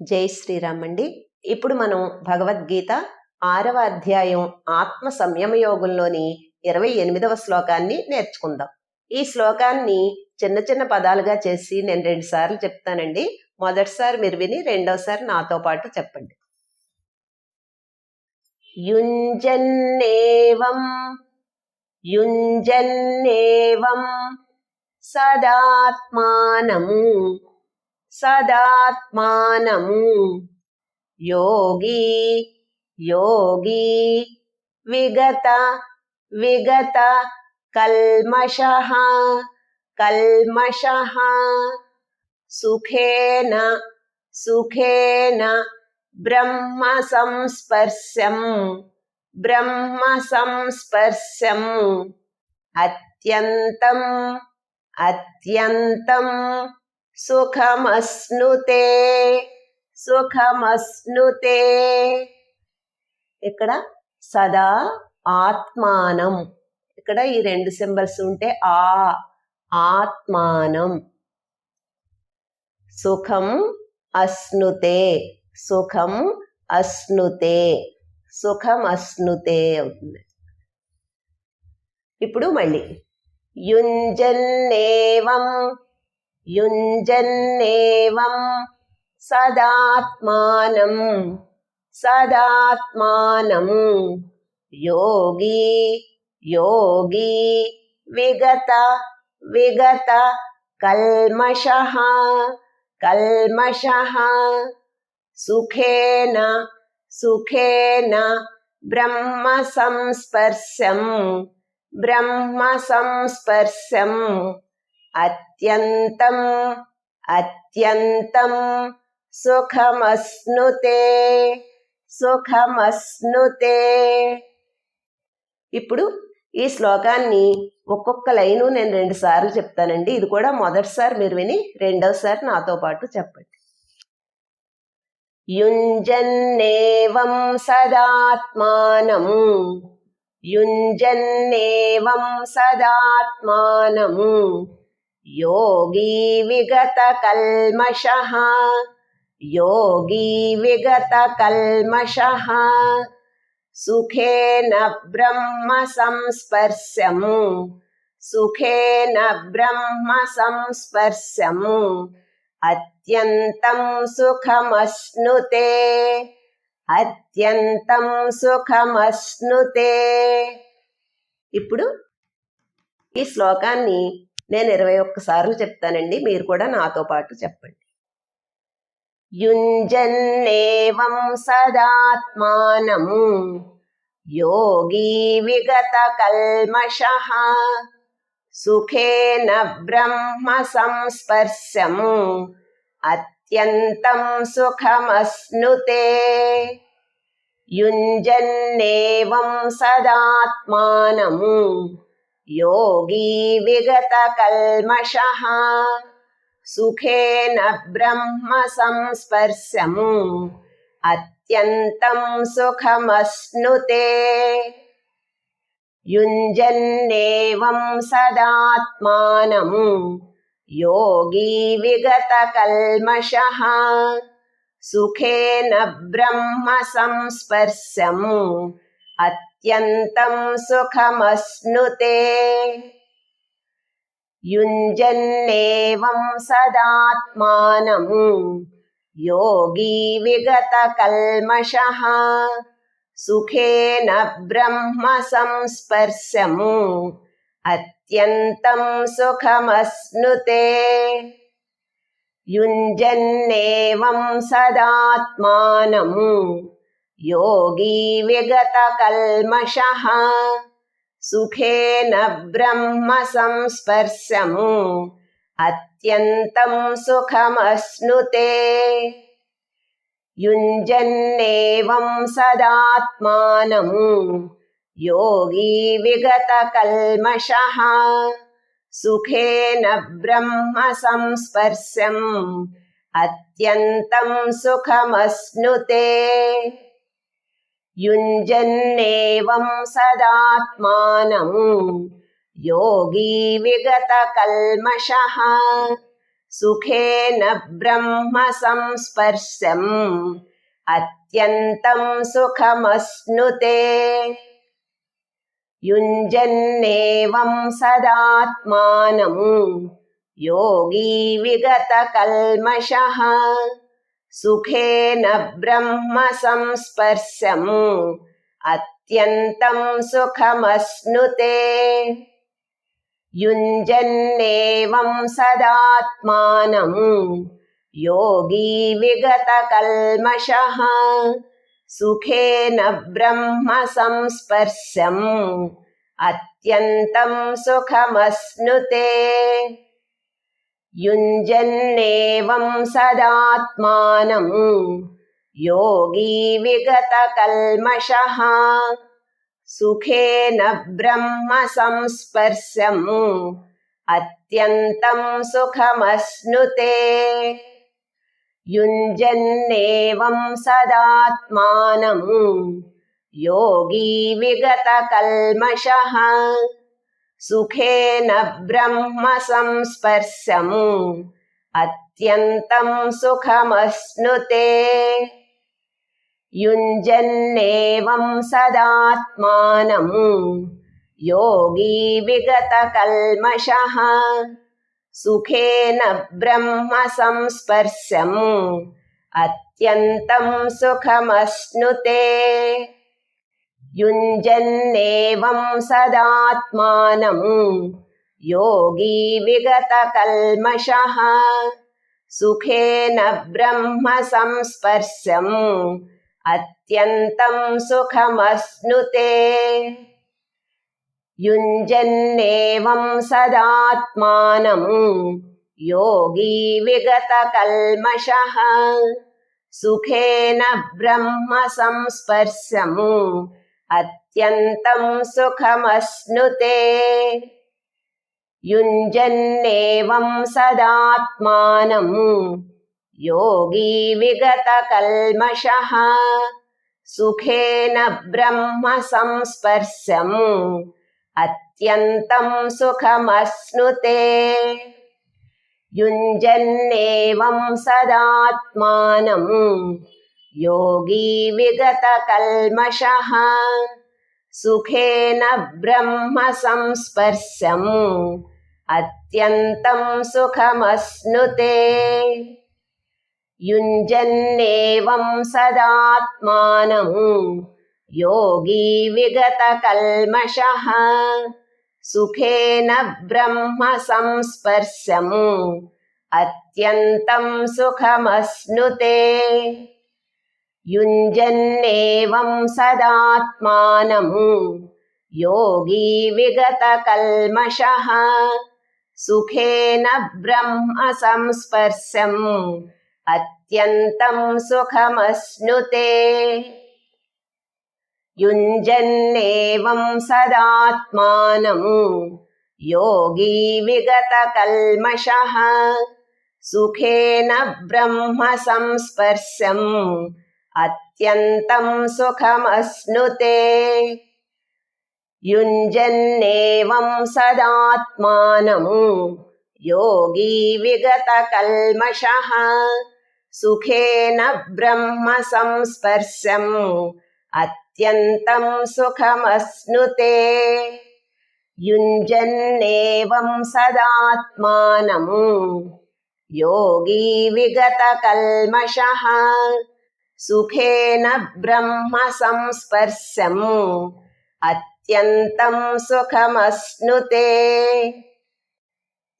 జై శ్రీరామ్ అండి. ఇప్పుడు మనం భగవద్గీత ఆరవ అధ్యాయం ఆత్మ సంయమ యోగంలోని ఇరవై ఎనిమిదవ శ్లోకాన్ని నేర్చుకుందాం. ఈ శ్లోకాన్ని చిన్న చిన్న పదాలుగా చేసి నేను రెండు సార్లు చెప్తానండి. మొదటిసారి మీరు విని రెండోసారి నాతో పాటు చెప్పండి. యుంజన్నేవం యుంజన్నేవం సదాత్మానం सदात्मानम्। योगी योगी विगत विगत कल्मषः कल्मषः। सुखेन सुखेन ब्रह्मसंस्पर्श्यम् ब्रह्म संस्पर्श्यम्। अत्यन्तम् अत्यन्तम्। సుఖమస్నుతే సుఖమస్నుతే. ఇక్కడ సదా ఆత్మానం. ఇక్కడ ఈ రెండు సింబల్స్ ఉంటే ఆ ఆత్మానం. సుఖం అస్నుతే సుఖం అస్నుతే సుఖం అస్నుతే అవుతుంది. ఇప్పుడు మళ్ళీ. యుంజన్నేవం युञ्जन्नेवम् सदात्मानम् सदात्मानम् योगी योगी विगत विगत कल्मषः कल्मषः सुखेन सुखेन ब्रह्मसंस्पर्शम् ब्रह्म అత్యంతం అత్యంతం సుఖమస్నుతే సుఖమస్నుతే. ఇప్పుడు ఈ శ్లోకాన్ని ఒక్కొక్క లైను నేను రెండు సార్లు చెప్తానండి. ఇది కూడా మొదటిసారి మీరు విని రెండవసారి నాతో పాటు చెప్పండి. యుంజన్నేవం సదాత్మానం. యుంజన్నేవం సదాత్మానం. योगी विगतकल्मषः योगी विगतकल्मषः सुखेन ब्रह्मसंस्पर्शम् सुखेन ब्रह्मसंस्पर्शम् अत्यन्तं सुखमश्नुते అత్యంతం సుఖమశ్నుతే ఇప్పుడు ఈ శ్లోకాన్ని నేను ఇరవై ఒక్కసార్లు చెప్తానండి మీరు కూడా నాతో పాటు చెప్పండి. యుంజన్నేవం సదాత్మానం యోగి విగత కల్మష సుఖేన బ్రహ్మ సంస్పర్శం అత్యంతం సుఖమస్నుతే. యుంజన్నేవం సదాత్మానం योगी विगतकल्मषः सुखेन ब्रह्म संस्पर्शम्। अत्यन्तम् सुखमश्नुते। युञ्जन्नेवं सदात्मानम् योगी विगतकल्मषः सुखेन ब्रह्म संस्पर्शमु। युञ्जन्नेवं सदात्मानम् योगी विगतकल्मषः सुखेन ब्रह्म संस्पर्शम् युञ्जन्नेवं सदात्मानम् योगी विगतकल्मषः। सुखेन ब्रह्म संस्पर्शम्। अत्यन्तं सुखमश्नुते। युञ्जन्नेवं सदात्मानम् योगी विगतकल्मषः। सुखेन ब्रह्म संस्पर्शम्। अत्यन्तं सुखमश्नुते। युञ्जन्नेवं सदात्मानम् योगी विगतकल्मषः सुखेन ब्रह्म संस्पर्शम् अत्यन्तं सुखमश्नुते। युञ्जन्नेवम् सदात्मानम् योगी विगतकल्मषः। सुखेन ब्रह्म संस्पर्शम्। अत्यन्तम् सुखमश्नुते युञ्जन्नेवम् सदात्मानम् योगी विगतकल्मषः। सुखेन ब्रह्म संस्पर्शम्। अत्यन्तम् सुखमश्नुते युञ्जन्नेवम् सदात्मानम् योगी विगतकल्मषः सुखेन ब्रह्म संस्पर्शम् अत्यन्तम् सुखमश्नुते युञ्जन्नेवम् सदात्मानम् योगी विगतकल्मषः सुखेन ब्रह्म संस्पर्शम्। अत्यन्तम् सुखमश्नुते। युञ्जन्नेवम् सदात्मानम् योगी विगतकल्मषः। सुखेन ब्रह्म संस्पर्शम्। अत्यन्तम् सुखमश्नुते। युञ्जन्नेवं सदात्मानम् योगी विगतकल्मषः सुखेन ब्रह्म संस्पर्शम् अत्यन्तं सुखमश्नुते। युञ्जन्नेवं सदात्मानम् योगी विगतकल्मषः सुखेन ब्रह्म संस्पर्शम् खमस्नुते युञ्जन्नेवम् सदात्मानम् योगी विगतकल्मषः। सुखेन ब्रह्म संस्पर्शम् सुखमस्नुते युञ्जन्नेवम् सदात्मानम् యుంజన్నేవం సదాత్మానం యోగీ విగతకల్మషः సుఖేన బ్రహ్మ సంస్పర్శం అత్యంతం సుఖమశ్నుతే యుంజన్నేవం సదాత్మానం యోగీ విగతకల్మషः సుఖేన युञ्जन्नेवं सदात्मानम् योगी विगतकल्मषः। सुखेन ब्रह्म संस्पर्शम्। अत्यन्तं सुखमश्नुते। युञ्जन्नेवं सदात्मानम् योगी विगतकल्मषः। सुखेन ब्रह्म संस्पर्शम्। खमस्नुते युञ्जन्नेवम् सदात्मानमु योगी विगतकल्मषः सुखेन ब्रह्म संस्पर्शम् अत्यन्तम् सुखमश्नुते। युञ्जन्नेवम् सदात्मानमु योगी विगतकल्मषः సుఖేన బ్రహ్మ సంస్పర్శం అత్యంతం సుఖమస్నుతే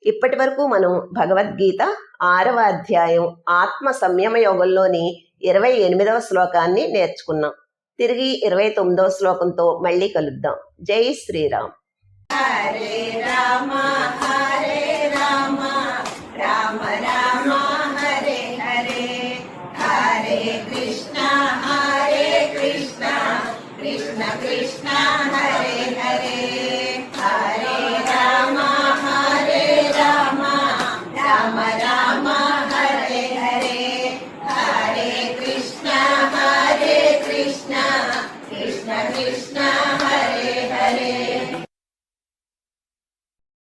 ఇప్పటి వరకు మనం భగవద్గీత ఆరవ అధ్యాయం ఆత్మ సంయమ యోగంలోని ఇరవై ఎనిమిదవ శ్లోకాన్ని నేర్చుకున్నాం. తిరిగి ఇరవై తొమ్మిదవ శ్లోకంతో మళ్ళీ కలుద్దాం. జై శ్రీరామ్. హరే రామ హరే రామ రామ రామ.